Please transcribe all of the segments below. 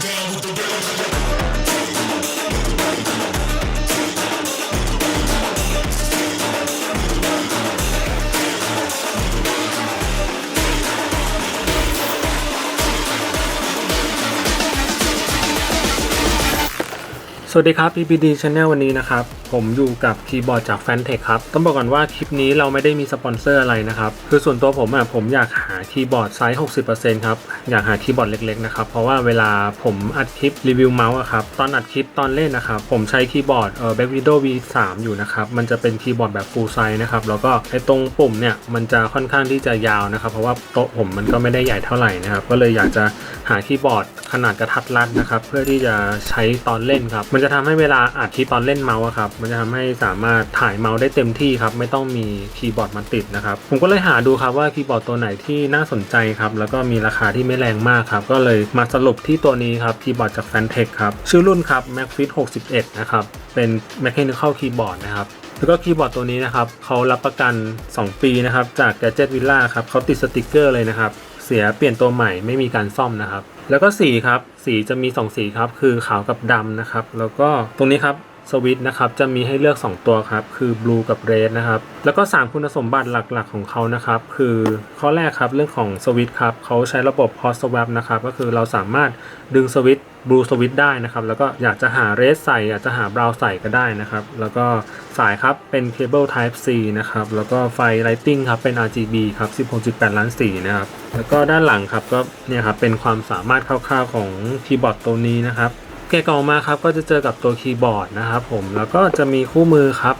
down สวัสดีครับ PPD Channel วันนี้นะครับ ผมอยู่กับคีย์บอร์ดจาก f a n t e c h ครับ ต้องบอกก่อนว่าคลิปนี้เราไม่ได้มีสปอนเซอร์อะไรนะครับ คือส่วนตัวผมอะผมอยากหาคีย์บอร์ดไซส์ 60%ครับ อยากหาคีย์บอร์ดเล็กๆนะครับ เพราะว่าเวลาผมอัดคลิปรีวิวเมาส์อะครับ ตอนอัดคลิปตอนเล่นนะครับ ผมใช้คีย์บอร์ดเอ่อ Back Widow V3 อยู่นะครับ มันจะเป็นคีย์บอร์ดแบบ full size นะครับ แล้วก็ไอ้ตรงปุ่มเนี่ยมันจะค่อนข้างที่จะยาวนะครับ เพราะว่าโต๊ะผมมันก็ไม่ได้ใหญ่เท่าไหร่นะครับ ก็เลยอยากจะหาคีย์บอร์ดขนาดกระทัดรัดนะครับ เพื่อที่จะใช้ตอนเล่นครับมันจะทำให้เวลาอัดคลิปตอนเล่นเมาส์ครับ มันจะทำให้สามารถถ่ายเมาส์ได้เต็มที่ครับ ไม่ต้องมีคีย์บอร์ดมาติดนะครับ ผมก็เลยหาดูครับว่าคีย์บอร์ดตัวไหนที่น่าสนใจครับ แล้วก็มีราคาที่ไม่แรงมากครับ ก็เลยมาสรุปที่ตัวนี้ครับคีย์บอร์ดจาก f a n t e c h ครับ ชื่อรุ่นครับ MacFit 61 นะครับ เป็น Mechanical Keyboard นะครับแล้วก็คีย์บอร์ดตัวนี้นะครับเขารับประกัน 2 ปีนะครับจาก Gadget Villa ครับเขาติดสติกเกอร์เลยนะครับ เสียเปลี่ยนตัวใหม่ไม่มีการซ่อมนะครับ แล้วก็สีครับ สีจะมี 2 สีครับ คือขาวกับดำนะครับ แล้วก็ตรงนี้ครับ สวิต์นะครับจะมีให้เลือก 2 ตัวครับ คือ blue กับ red นะครับ แล้วก็ 3 คุณสมบัติหลักๆของเขานะครับ คือข้อแรกครับเรื่องของสวิต์ครับเขาใช้ระบบ hot swap นะครับ ก็คือเราสามารถดึงสวิตช์ blue switch ได้นะครับ แล้วก็อยากจะหา red ใส่ อยากจะหา brown ใส่ก็ได้นะครับ แล้วก็สายครับเป็นเคเบิล type C นะครับ แล้วก็ไฟ lighting ครับเป็น RGB ครับ 16.8 ล้านสีนะครับ แล้วก็ด้านหลังครับก็เนี่ยครับเป็นความสามารถคร่าวๆของคีย์บอร์ดตัวนี้นะครับ กะกล่องมาครับก็จะเจอกับตัวคีย์บอร์ดนะครับผมแล้วก็จะมีคู่มือครับ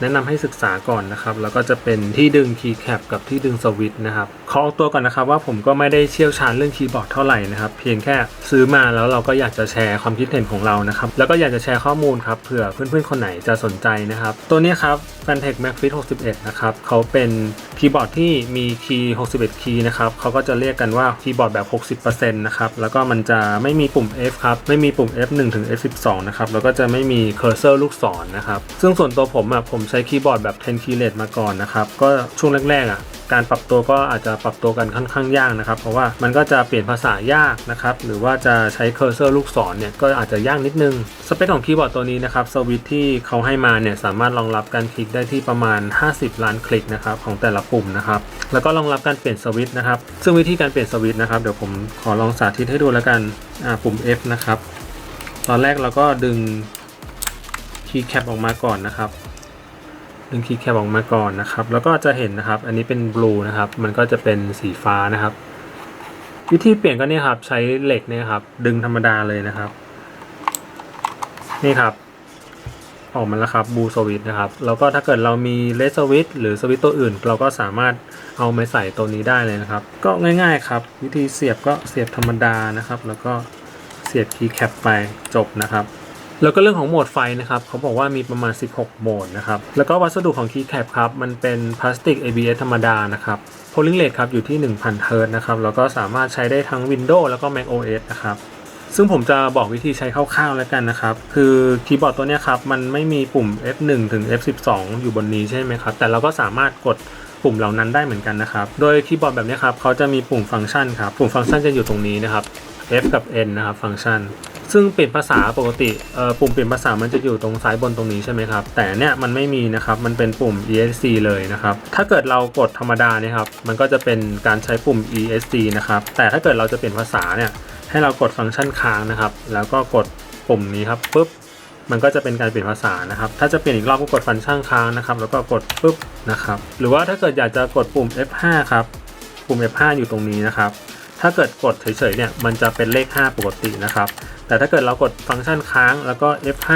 แนะนำให้ศึกษาก่อนนะครับ แล้วก็จะเป็นที่ดึงคีย์แคปกับที่ดึงสวิตช์นะครับ ขอออกตัวก่อนนะครับว่าผมก็ไม่ได้เชี่ยวชาญเรื่องคีย์บอร์ดเท่าไหร่นะครับ เพียงแค่ซื้อมาแล้วเราก็อยากจะแชร์ความคิดเห็นของเรานะครับ แล้วก็อยากจะแชร์ข้อมูลครับเผื่อเพื่อนๆคนไหนจะสนใจนะครับ ตัวนี้ครับ f a n t e c h MacFit 61 นะครับเขาเป็นคีย์บอร์ดที่มีคีย์ 61 คีย์นะครับเขาก็จะเรียกกันว่าคีย์บอร์ดแบบ 60%นะครับแล้วก็มันจะไม่มีปุ่ม F ครับไม่มีปุ่ม F1 ถึง F12 นะครับแล้วก็จะไม่มีเคอร์เซอร์ลูกศรนะครับซึ่งส่วนตัวผมอะผมใช้คีย์บอร์ดแบบ10คีย์เลสมาก่อนนะครับก็ช่วงแรกๆอะการปรับตัวก็อาจจะปรับตัวกันค่อนข้างยากนะครับ เพราะว่ามันก็จะเปลี่ยนภาษายากนะครับ หรือว่าจะใช้เคอร์เซอร์ลูกศรเนี่ยก็อาจจะยากนิดนึง สเปคของคีย์บอร์ดตัวนี้นะครับสวิตที่เขาให้มาเนี่ยสามารถรองรับการคลิกได้ที่ประมาณ 50 ล้านคลิกนะครับของแต่ละปุ่มนะครับแล้วก็รองรับการเปลี่ยนสวิตนะครับซึ่งวิธีการเปลี่ยนสวิตนะครับเดี๋ยวผมขอลองสาธิตให้ดูแล้วกันอ่าปุ่ม F นะครับตอนแรกเราก็ดึงคีย์แคปออกมาก่อนนะครับ ดึงคีย์แคปออกมาก่อนนะครับ แล้วก็จะเห็นนะครับ อันนี้เป็นบลูนะครับ มันก็จะเป็นสีฟ้านะครับ วิธีเปลี่ยนก็เนี่ยครับ ใช้เหล็กเนี่ยครับ ดึงธรรมดาเลยนะครับ นี่ครับ ออกมาแล้วครับบูสวิตนะครับ แล้วก็ถ้าเกิดเรามีเลสสวิตหรือสวิตตัวอื่น เราก็สามารถเอามาใส่ตัวนี้ได้เลยนะครับ ก็ง่ายๆครับ วิธีเสียบก็เสียบธรรมดานะครับ แล้วก็เสียบคีย์แคปไปจบนะครับ แล้วก็เรื่องของโหมดไฟนะครับเขาบอกว่ามีประมาณ 16 โหมดนะครับ แล้วก็วัสดุของ Keycap ครับ มันเป็นพลาสติก ABS ธรรมดานะครับ Polling Rate ครับอยู่ที่ 1000 Hz นะครับ แล้วก็สามารถใช้ได้ทั้ง Windows แล้วก็ Mac OS นะครับซึ่งผมจะบอกวิธีใช้คร่าวๆแล้วกันนะครับ คือคีย์บอร์ดตัวนี้ครับ มันไม่มีปุ่ม F1 ถึง F12 อยู่บนนี้ใช่ไหมครับ แต่เราก็สามารถกดปุ่มเหล่านั้นได้เหมือนกันนะครับ โดยคีย์บอร์ดแบบนี้ครับเขาจะมีปุ่มฟังก์ชันครับ ปุ่มฟังก์ชันจะอยู่ตรงนี้นะครับ F กับ N นะครับ ฟังก์ชัน ซึ่งเปลี่ยนภาษาปกติปุ่มเปลี่ยนภาษามันจะอยู่ตรงซ้ายบนตรงนี้ใช่ไหมครับ แต่เนี่ยมันไม่มีนะครับ มันเป็นปุ่ม ESC เลยนะครับ ถ้าเกิดเรากดธรรมดาเนี่ยครับ มันก็จะเป็นการใช้ปุ่ม ESC นะครับ แต่ถ้าเกิดเราจะเปลี่ยนภาษาเนี่ยให้เรากดฟังก์ชันค้างนะครับ แล้วก็กดปุ่มนี้ครับปุ๊บ มันก็จะเป็นการเปลี่ยนภาษานะครับ ถ้าจะเปลี่ยนอีกรอบก็กดฟังก์ชันค้างนะครับ แล้วก็กดปุ๊บนะครับ หรือว่าถ้าเกิดอยากจะกดปุ่ม F5 ครับ ปุ่ม F5 อยู่ตรงนี้นะครับ ถ้าเกิดกดเฉยๆเนี่ย มันจะเป็นเลข 5 ปกตินะครับ แต่ถ้าเกิดเรากดฟังก์ชันค้างแล้วก็ F5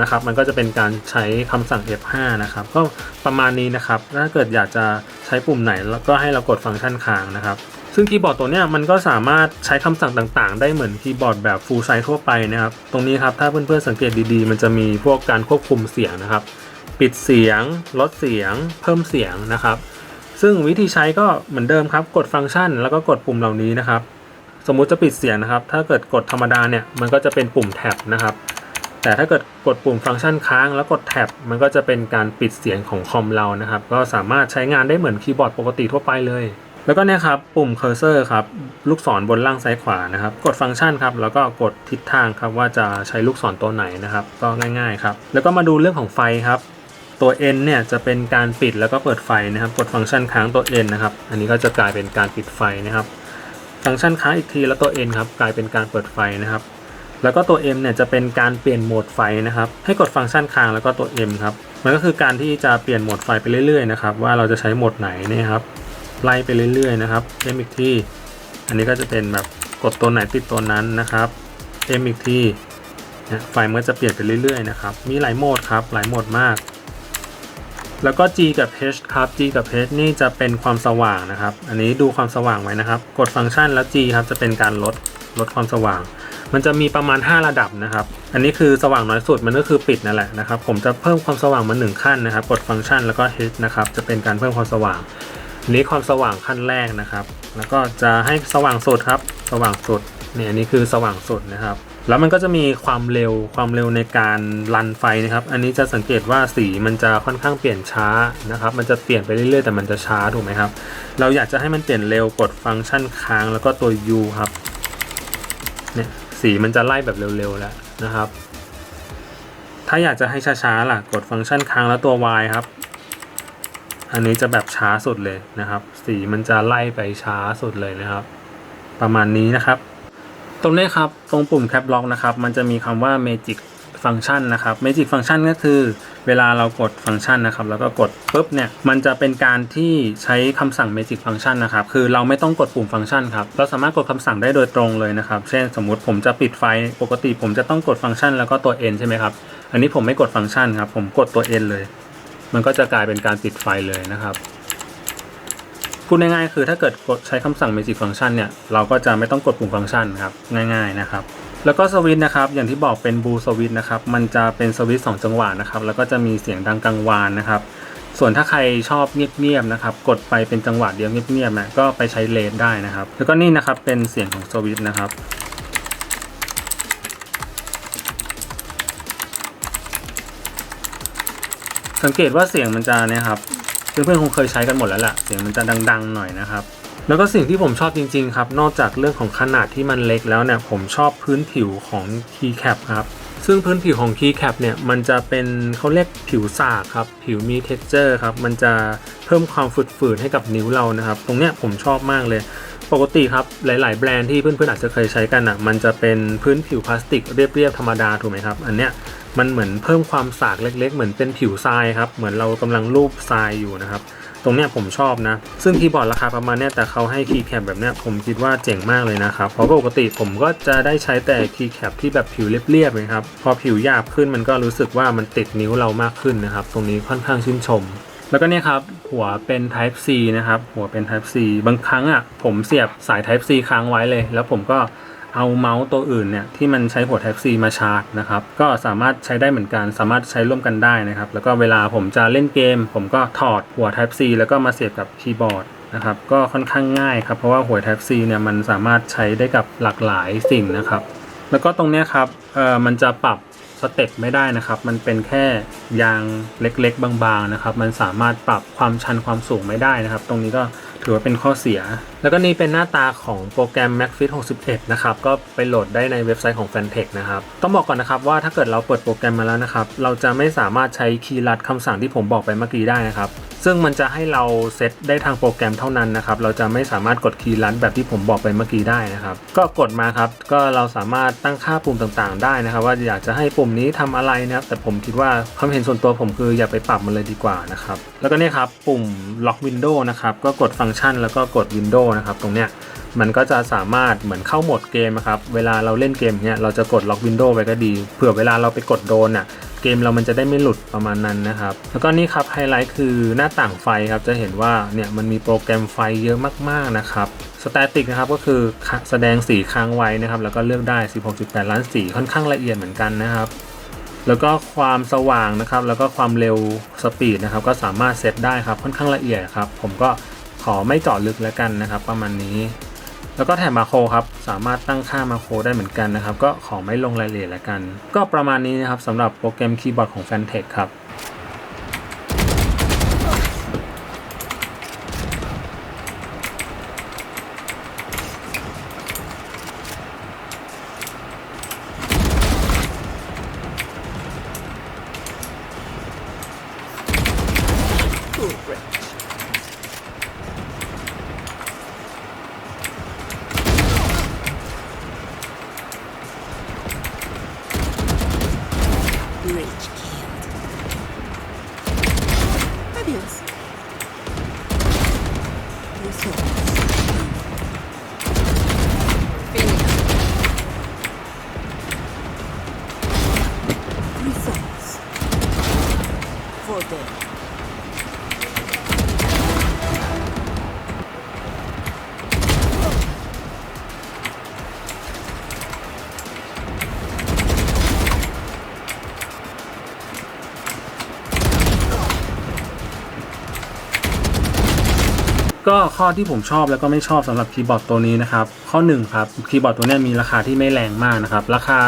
นะครับ มันก็จะเป็นการใช้คำสั่ง F5 นะครับ ก็ประมาณนี้นะครับ ถ้าเกิดอยากจะใช้ปุ่มไหนแล้วก็ให้เรากดฟังก์ชันค้างนะครับ ซึ่งคีย์บอร์ดตัวนี้มันก็สามารถใช้คำสั่งต่างๆ ได้เหมือนคีย์บอร์ดแบบ full size ทั่วไปนะครับ ตรงนี้ครับ ถ้าเพื่อนๆสังเกตดีๆ มันจะมีพวกการควบคุมเสียงนะครับ ปิดเสียง ลดเสียง เพิ่มเสียงนะครับ ซึ่งวิธีใช้ก็เหมือนเดิมครับ กดฟังก์ชัน แล้วก็กดปุ่มเหล่านี้นะครับ สมมุติจะปิดเสียงนะครับ ถ้าเกิดกดธรรมดาเนี่ยมันก็จะเป็นปุ่มแท็บนะครับ แต่ถ้าเกิดกดปุ่มฟังก์ชันค้างแล้วกดแท็บมันก็จะเป็นการปิดเสียงของคอมเรานะครับ ก็สามารถใช้งานได้เหมือนคีย์บอร์ดปกติทั่วไปเลย แล้วก็เนี่ยครับปุ่มเคอร์เซอร์ครับลูกศรบนล่างซ้ายขวานะครับ กดฟังก์ชันครับแล้วก็กดทิศทางครับว่าจะใช้ลูกศรตัวไหนนะครับ ก็ง่ายๆครับแล้วก็มาดูเรื่องของไฟครับตัว N เนี่ยจะเป็นการปิดแล้วก็เปิดไฟนะครับ กดฟังก์ชันค้างตัว N นะครับ อันนี้ก็จะกลายเป็นการปิดไฟนะครับ ฟังก์ชันค้างอีกทีแล้วตัว N ครับกลายเป็นการเปิดไฟนะครับ แล้วก็ตัว M เนี่ยจะเป็นการเปลี่ยนโหมดไฟนะครับ ให้กดฟังก์ชันค้างแล้วก็ตัว M ครับมันก็คือการที่จะเปลี่ยนโหมดไฟไปเรื่อยๆนะครับว่าเราจะใช้โหมดไหนเนี่ยครับไล่ไปเรื่อยๆนะครับ M อีกทีอันนี้ก็จะเป็นแบบกดตัวไหนติดตัวนั้นนะครับ M อีกทีเนี่ยไฟมันจะเปลี่ยนไปเรื่อยๆนะครับมีหลายโหมดครับหลายโหมดมาก แล้วก็ G กับ H ครับ G กับ H นี่จะเป็นความสว่างนะครับ อันนี้ดูความสว่างไว้นะครับ กดฟังก์ชันแล้ว G ครับจะเป็นการลดลดความสว่าง มันจะมีประมาณ 5 ระดับนะครับ อันนี้คือสว่างน้อยสุดมันก็คือปิดนั่นแหละนะครับ ผมจะเพิ่มความสว่างมา 1 ขั้นนะครับ กดฟังก์ชันแล้วก็ H นะครับจะเป็นการเพิ่มความสว่างนนี้ความสว่างขั้นแรกนะครับ แล้วก็จะให้สว่างสุดครับ สว่างสุดเนี่ยอันนี้คือสว่างสุดนะครับ แล้วมันก็จะมีความเร็วความเร็วในการรันไฟนะครับ อันนี้จะสังเกตว่าสีมันจะค่อนข้างเปลี่ยนช้านะครับ มันจะเปลี่ยนไปเรื่อยๆ แต่มันจะช้าถูกไหมครับ เราอยากจะให้มันเปลี่ยนเร็วกดฟังก์ชันค้างแล้วก็ตัว U ครับ เนี่ยสีมันจะไล่แบบเร็วๆแล้วนะครับ ถ้าอยากจะให้ช้าๆล่ะกดฟังก์ชันค้างแล้วตัว Y ครับ อันนี้จะแบบช้าสุดเลยนะครับ สีมันจะไล่ไปช้าสุดเลยนะครับ ประมาณนี้นะครับ ตรงนี้ครับ ตรงปุ่ม Cap Lock นะครับ มันจะมีคำว่า Magic Function นะครับ Magic Function ก็คือเวลาเรากดฟังก์ชันนะครับ แล้วก็กดปุ๊บเนี่ย มันจะเป็นการที่ใช้คำสั่ง Magic Function นะครับ คือเราไม่ต้องกดปุ่มฟังก์ชันครับ เราสามารถกดคำสั่งได้โดยตรงเลยนะครับ เช่นสมมุติผมจะปิดไฟ ปกติผมจะต้องกดฟังก์ชันแล้วก็ตัว N ใช่ไหมครับ อันนี้ผมไม่กดฟังก์ชันครับ ผมกดตัว N เลย มันก็จะกลายเป็นการปิดไฟเลยนะครับ พูดง่ายๆคือถ้าเกิดกดใช้คำสั่ง Magic Function เนี่ยเราก็จะไม่ต้องกดปุ่มฟังก์ชันครับง่าย ๆนะครับ แล้วก็สวิตนะครับอย่างที่บอกเป็นบูสวิตนะครับมันจะเป็นสวิตสองจังหวะนะครับแล้วก็จะมีเสียงดังกังวานนะครับ ส่วนถ้าใครชอบเงียบๆนะครับกดไปเป็นจังหวะเดียวเงียบๆนะก็ไปใช้เลนได้นะครับ แล้วก็นี่นะครับเป็นเสียงของสวิตนะครับสังเกตว่าเสียงมันจะเนี่ยครับ เพื่อนๆคงเคยใช้กันหมดแล้วแหละเสียงมันจะดัง ๆ หน่อยนะครับ แล้วก็สิ่งที่ผมชอบจริง ๆ ครับ นอกจากเรื่องของขนาดที่มันเล็กแล้วเนี่ย ผมชอบพื้นผิวของ Keycap ครับ ซึ่งพื้นผิวของ Keycap เนี่ย มันจะเป็นเขาเรียกผิวสากครับ ผิวมี texture ครับ มันจะเพิ่มความฝืดๆให้กับนิ้วเรานะครับ ตรงเนี้ยผมชอบมากเลยปกติครับหลาย ๆ แบรนด์ที่เพื่อนๆอาจจะเคยใช้กันอะมันจะเป็นพื้นผิวพลาสติกเรียบๆธรรมดาถูกไหมครับ อันเนี้ย มันเหมือนเพิ่มความสากเล็ก ๆ เหมือนเป็นผิวทรายครับ เหมือนเรากำลังรูปทรายอยู่นะครับ ตรงเนี้ยผมชอบนะ ซึ่งคีย์บอร์ดราคาประมาณเนี้ยแต่เขาให้คีย์แคปแบบเนี้ยผมคิดว่าเจ๋งมากเลยนะครับ เพราะปกติผมก็จะได้ใช้แต่คีย์แคปที่แบบผิวเรียบๆนะครับ พอผิวหยาบขึ้นมันก็รู้สึกว่ามันติดนิ้วเรามากขึ้นนะครับ ตรงนี้ค่อนข้างชื่นชมแล้วก็เนี่ยครับ หัวเป็น Type C นะครับ หัวเป็น Type C บางครั้งอะผมเสียบสาย Type C ค้างไว้เลย แล้วผมก็ เอาเมาส์ตัวอื่นเนี่ยที่มันใช้หัว Type C มาชาร์จนะครับก็สามารถใช้ได้เหมือนกัน สามารถใช้ร่วมกันได้นะครับ แล้วก็เวลาผมจะเล่นเกม ผมก็ถอดหัว Type C แล้วก็มาเสียบกับคีย์บอร์ดนะครับก็ค่อนข้างง่ายครับ เพราะว่าหัว Type C เนี่ยมันสามารถใช้ได้กับหลากหลายสิ่งนะครับ แล้วก็ตรงนี้ครับเอ่อมันจะปรับสเต็ปไม่ได้นะครับ มันเป็นแค่ยางเล็กๆ บางๆนะครับ มันสามารถปรับความชันความสูงไม่ได้นะครับ ตรงนี้ก็ ถือว่าเป็นข้อเสีย แล้วก็นี่เป็นหน้าตาของโปรแกรม MacFit 61 นะครับ ก็ไปโหลดได้ในเว็บไซต์ของ Fantech นะครับ ต้องบอกก่อนนะครับว่าถ้าเกิดเราเปิดโปรแกรมมาแล้วนะครับ เราจะไม่สามารถใช้คีย์ลัดคำสั่งที่ผมบอกไปเมื่อกี้ได้นะครับ ซึ่งมันจะให้เราเซตได้ทางโปรแกรมเท่านั้นนะครับ เราจะไม่สามารถกดคีย์ลัดแบบที่ผมบอกไปเมื่อกี้ได้นะครับ ก็กดมาครับ ก็เราสามารถตั้งค่าปุ่มต่างๆ ได้นะครับ ว่าอยากจะให้ปุ่มนี้ทำอะไรนะครับ แต่ผมคิดว่าความเห็นส่วนตัวผมคืออย่าไปปรับมันเลยดีกว่านะครับ แล้วก็เนี่ยครับปุ่ม lock window นะครับ ก็กดฟังก์ชันแล้วก็กด window นะครับ ตรงเนี้ยมันก็จะสามารถเหมือนเข้าโหมดเกมอะครับ เวลาเราเล่นเกมเนี้ยเราจะกดล็อกวินโดว์ไว้ก็ดี เผื่อเวลาเราไปกดโดนอะ เกมเรามันจะได้ไม่หลุดประมาณนั้นนะครับ แล้วก็นี่ครับไฮไลท์คือหน้าต่างไฟครับจะเห็นว่าเนี่ยมันมีโปรแกรมไฟเยอะมากๆนะครับสแตติกนะครับก็คือแสดงสีค้างไว้นะครับ แล้วก็เลือกได้ 16.8 ล้านสีค่อนข้างละเอียดเหมือนกันนะครับ แล้วก็ความสว่างนะครับ แล้วก็ความเร็วสปีดนะครับ ก็สามารถเซตได้ครับค่อนข้างละเอียดครับ ผมก็ขอไม่เจาะลึกแล้วกันนะครับ ประมาณนี้ แล้วก็แถบมาโครครับ สามารถตั้งค่ามาโครได้เหมือนกันนะครับ ก็ขอไม่ลงรายละเอียดแล้วกัน ก็ประมาณนี้นะครับสำหรับโปรแกรมคีย์บอร์ดของ Fantech ครับ ก็ข้อที่ผมชอบแล้วก็ไม่ชอบสำหรับคีย์บอร์ดตัวนี้นะครับ ข้อ1ครับคีย์บอร์ดตัวนี้มีราคาที่ไม่แรงมากนะครับ ราคา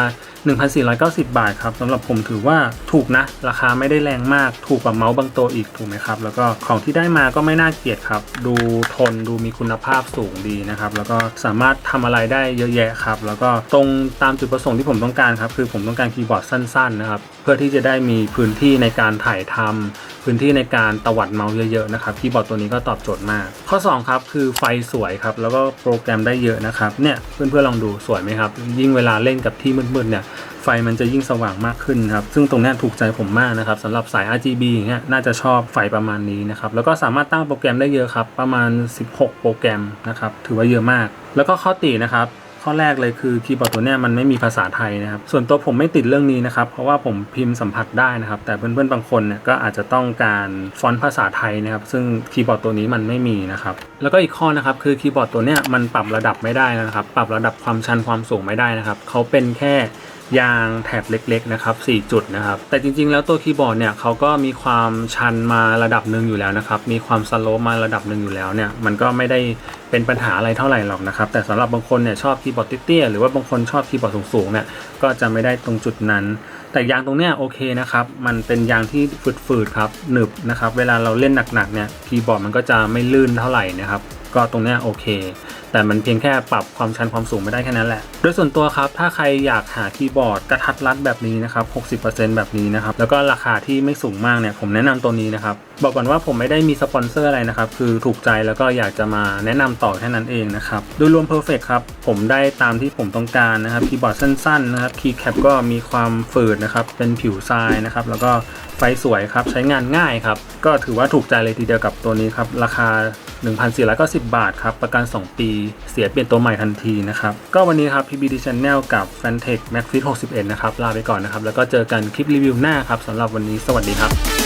1,490 บาทครับสำหรับผมถือว่าถูกนะ ราคาไม่ได้แรงมากถูกกว่าเมาส์บางตัวอีกถูกไหมครับ แล้วก็ของที่ได้มาก็ไม่น่าเกลียดครับ ดูทนดูมีคุณภาพสูงดีนะครับ แล้วก็สามารถทำอะไรได้เยอะแยะครับ แล้วก็ตรงตามจุดประสงค์ที่ผมต้องการครับ คือผมต้องการคีย์บอร์ดสั้นๆนะครับ พื่อที่จะได้มีพื้นที่ในการถ่ายทำพื้นที่ในการตวัดเมาส์เยอะๆนะครับคีย์บอร์ดตัวนี้ก็ตอบโจทย์มาก ข้อ 2 ครับ คือไฟสวยครับ แล้วก็โปรแกรมได้เยอะนะครับเนี่ยเพื่อนๆลองดูสวยไหมครับ ยิ่งเวลาเล่นกับที่มืดๆเนี่ยไฟมันจะยิ่งสว่างมากขึ้นครับ ซึ่งตรงนี้ถูกใจผมมากนะครับสำหรับสาย RGB อย่างเงี้ยน่าจะชอบไฟประมาณนี้นะครับ แล้วก็สามารถตั้งโปรแกรมได้เยอะครับ ประมาณ 16 โปรแกรมนะครับ ถือว่าเยอะมาก แล้วก็ข้อตินะครับ ข้อแรกเลยคือคีย์บอร์ดตัวเนี้ยมันไม่มีภาษาไทยนะครับ ส่วนตัวผมไม่ติดเรื่องนี้นะครับ เพราะว่าผมพิมพ์สัมผัสได้นะครับ แต่เพื่อนๆบางคนเนี่ยก็อาจจะต้องการฟอนต์ภาษาไทยนะครับ ซึ่งคีย์บอร์ดตัวนี้มันไม่มีนะครับ แล้วก็อีกข้อนะครับคือคีย์บอร์ดตัวเนี้ยมันปรับระดับไม่ได้นะครับ ปรับระดับความชันความสูงไม่ได้นะครับเขาเป็นแค่ ยางแถบเล็กๆนะครับ4จุดนะครับแต่จริงๆ แล้วตัวคีย์บอร์ดเนี่ยเขาก็มีความชันมาระดับหนึ่งอยู่แล้วนะครับมีความสโลปมาระดับหนึ่งอยู่แล้วเนี่ยมันก็ไม่ได้เป็นปัญหาอะไรเท่าไหร่หรอกนะครับแต่สำหรับบางคนเนี่ยชอบคีย์บอร์ดเตี้ยๆหรือว่าบางคนชอบคีย์บอร์ดสูงๆเนี่ยก็จะไม่ได้ตรงจุดนั้น แต่ยางตรงเนี้ยโอเคนะครับมันเป็นยางที่ฝืดๆครับหนึบนะครับเวลาเราเล่นหนักๆเนี่ยคีย์บอร์ดมันก็จะไม่ลื่นเท่าไหร่นะครับก็ตรงเนี้ยโอเค แต่มันเพียงแค่ปรับความชันความสูงไม่ได้แค่นั้นแหละ โดยส่วนตัวครับ ถ้าใครอยากหาคีย์บอร์ดกระทัดรัดแบบนี้นะครับ 60%แบบนี้นะครับ แล้วก็ราคาที่ไม่สูงมากเนี่ย ผมแนะนำตัวนี้นะครับ บอกก่อนว่าผมไม่ได้มีสปอนเซอร์อะไรนะครับ คือถูกใจแล้วก็อยากจะมาแนะนำต่อแค่นั้นเองนะครับ โดยรวมเพอร์เฟกครับ ผมได้ตามที่ผมต้องการนะครับ คีย์บอร์ดสั้นๆนะครับ คีย์แคปก็มีความฝืดนะครับ เป็นผิวทรายนะครับ แล้วก็ไฟสวยครับ ใช้งานง่ายครับ ก็ถือว่าถูกใจเลยทีเดียวกับตัวนี้ครับ ราคา 1,490 บาทครับ ประกัน 2 ปีเสียเปลี่ยนตัวใหม่ทันทีนะครับ ก็วันนี้ครับ PBD Channel กับ Fantech Maxfit 61 นะครับ ลาไปก่อนนะครับ แล้วก็เจอกันคลิปรีวิวหน้าครับสำหรับวันนี้สวัสดีครับ